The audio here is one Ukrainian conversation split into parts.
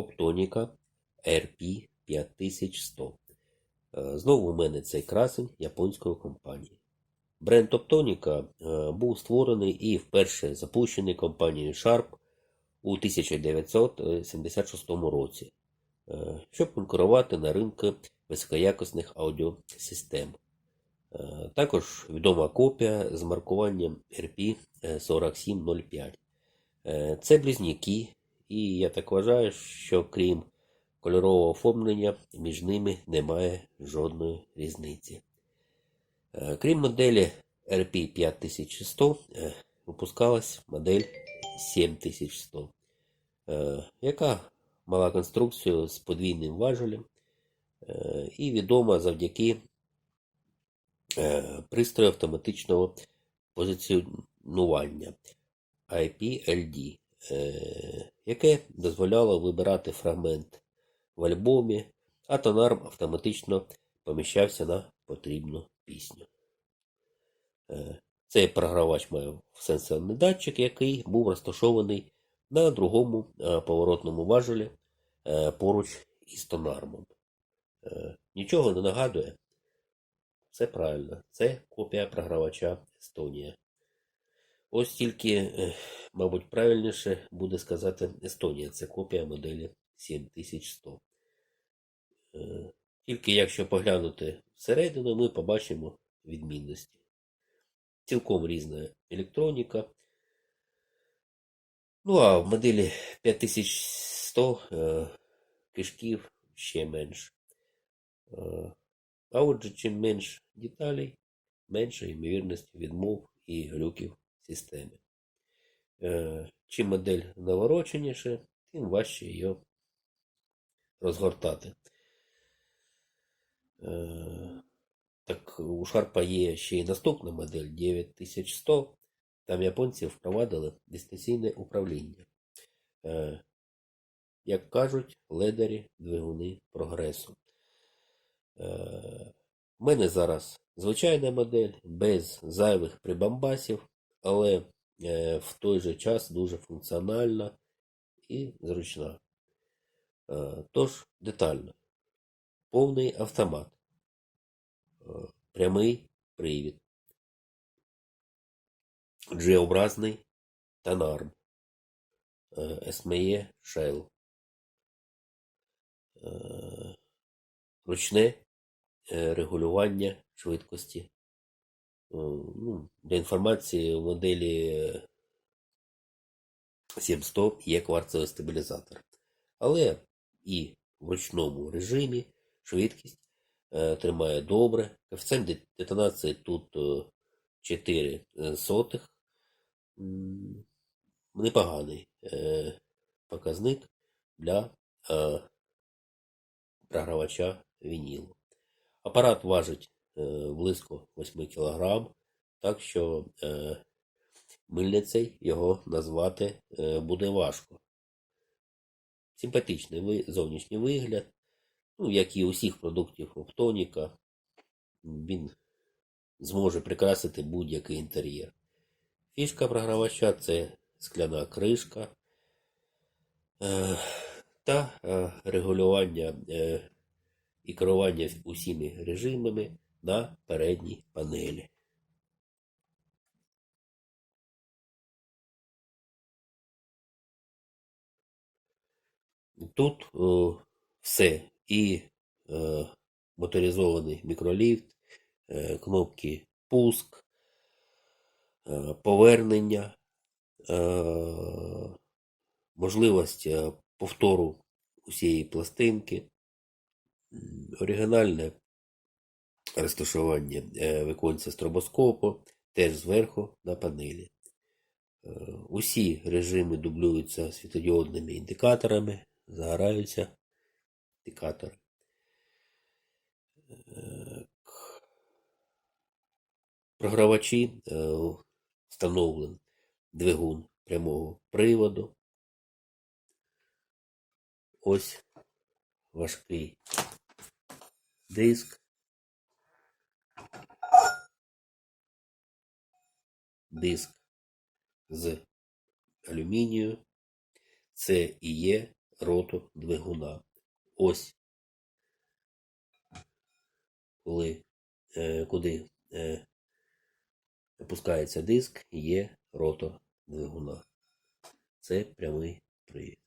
Оптоніка RP 5100. Е, Знову у мене цей красень японської компанії. Бренд Оптоніка е, був створений і вперше запущений компанією Sharp у 1976 році, е, щоб конкурувати на ринку високоякісних аудіосистем. Також відома копія з маркуванням RP 4705. Е, Це близнюки, і я так вважаю, що крім кольорового оформлення між ними немає жодної різниці. Е, Крім моделі RP 5100, е, випускалась модель 7100, е, яка мала конструкцію з подвійним важелем і відома завдяки пристрою автоматичного позиціонування IPLD, яке дозволяло вибирати фрагмент в альбомі, а тонар автоматично поміщався на потрібну пісню. Е, Цей програвач має сенсорний датчик, який був розташований на другому е, поворотному важелі е, поруч із тонармом. Е, Нічого не нагадує. Все правильно. Це копія програвача Естонія. Ось тільки, е, мабуть, правильніше буде сказати Естонія. Це копія моделі 7100. Е, Тільки якщо поглянути всередину, ми побачимо відмінності. Цілком різна електроніка. Ну, а в моделі 5100 е, кишків ще менше. Е, А отже, чим менше деталей, менша ймовірність відмов і глюків системи. Е, Чим модель навороченіша, тим важче її розгортати. Е, Так у Шарпа є ще й наступна модель 9100. Там японці впровадили дистанційне управління. Е, Як кажуть, ледарі двигуни прогресу. У мене зараз звичайна модель без зайвих прибамбасів, але е, в той же час дуже функціональна і зручна. Е, Тож детально. Повний автомат. Е, Прямий привід. G-образний тонарм. Е, SME Shell. Ручне регулювання швидкості. Е, Ну, для інформації в моделі е, 700 є кварцевий стабілізатор. Але і в ручному режимі швидкість е, тримає добре. Коефіцієнт детонації тут е, 4 сотих. Непоганий показник для програвача вінілу. Апарат важить близько 8 кг, так що е, мильницей його назвати е, буде важко. Симпатичний зовнішній вигляд, ну, як і усіх продуктів Оптоніка, він зможе прикрасити будь-який інтер'єр. Фішка програвача це скляна кришка е, та е, регулювання е, і керування усіми режимами на передній панелі. Тут е, все і е, моторизований мікроліфт, е, кнопки пуск, е, повернення, е, можливість е, повтору усієї пластинки, оригінальне розташування е, віконця стробоскопу теж зверху на панелі. Е, Усі режими дублюються світодіодними індикаторами, загораються індикатори. Е, Програвачі встановлений двигун прямого приводу. Ось важкий диск. Диск з алюмінію. Це і є роту двигуна. Ось. Коли, е, куди е, опускається диск, є ротор двигуна. Це прямий привід.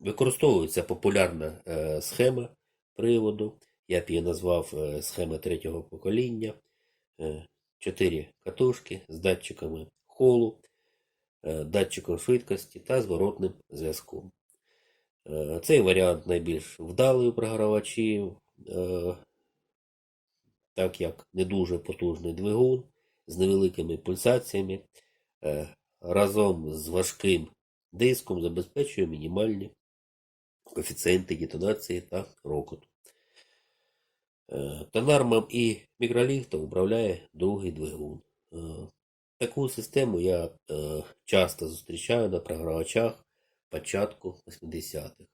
Використовується популярна е, схема приводу. Я б її назвав е, схема третього покоління. Е, Чотири катушки з датчиками холу, е, датчиком швидкості та зворотним зв'язком. Е, Цей варіант найбільш вдалий у програвачів, е, так як не дуже потужний двигун з невеликими пульсаціями е, разом з важким диском забезпечує мінімальні коефіцієнти детонації та рокоту. Е, Тонармом і мікроліфтом управляє другий двигун. Е, Таку систему я е, часто зустрічаю на програвачах початку 80-х.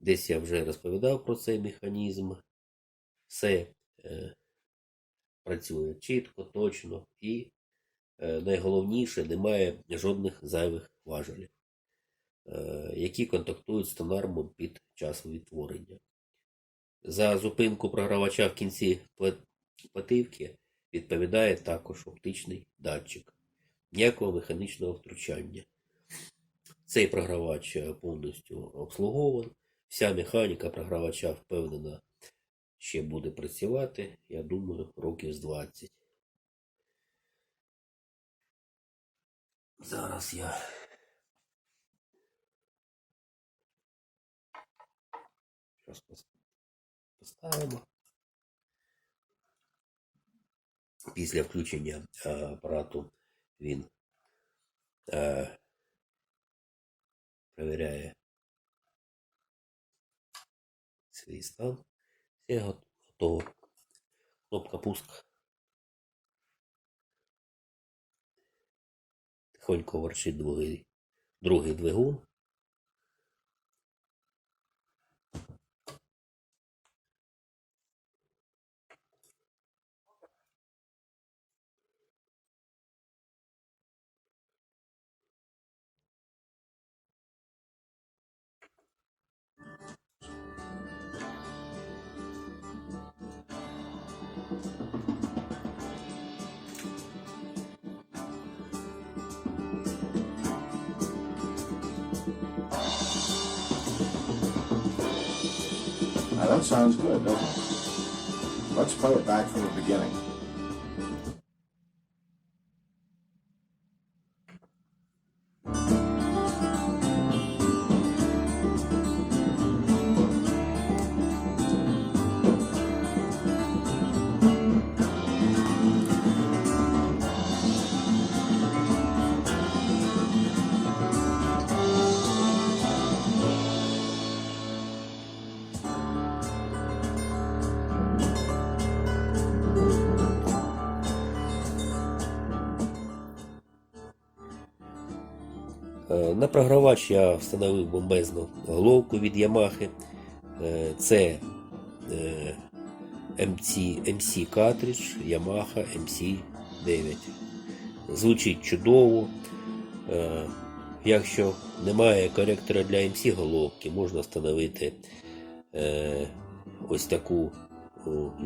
Десь я вже розповідав про цей механізм. Все працює чітко, точно і найголовніше немає жодних зайвих важелів, які контактують з тонармом під час відтворення. За зупинку програвача в кінці плативки відповідає також оптичний датчик. Ніякого механічного втручання. Цей програвач е, повністю обслугований. Вся механіка програвача впевнена ще буде працювати, я думаю, років з 20. Зараз я. Пос- поставимо. Після включення е, апарату він е, перевіряє свій стан. Все готово. Кнопка пуск. Тихонько ворчить другий, другий двигун. Now that sounds good, doesn't it? Let's play it back from the beginning. На програвач я встановив бомбезну головку від Yamaha. Е, Це е, MC, MC картридж Yamaha MC9. Звучить чудово. Е, Якщо немає коректора для MC головки, можна встановити е, ось таку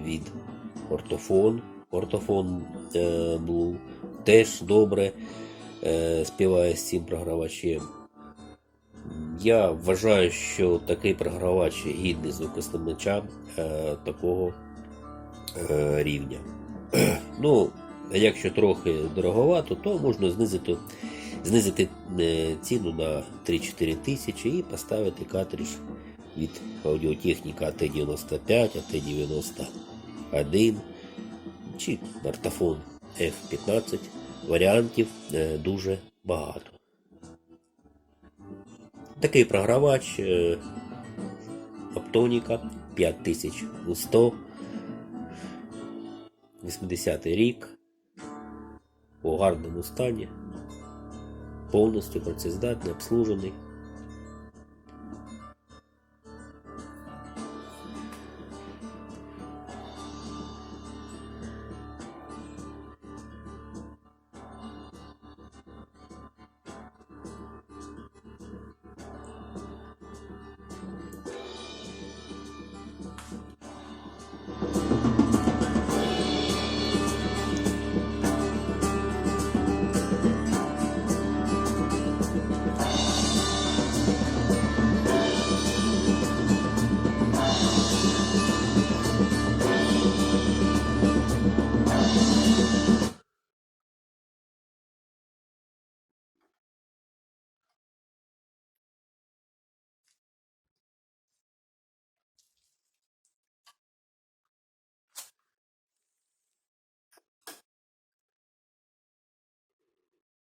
від ортофон. Ортофон е, Blue теж добре е, співає з цим програвачем. Я вважаю, що такий програвач гідний звукоснімача е, такого е, рівня. ну, якщо трохи дороговато, то можна знизити, знизити е, ціну на 3-4 тисячі і поставити картридж від аудіотехніка АТ-95, АТ-91 чи ортофон F15. Варіантів е, дуже багато. Такий програвач Оптоніка 5100 80 рік у гарному стані, повністю працездатний, обслужений.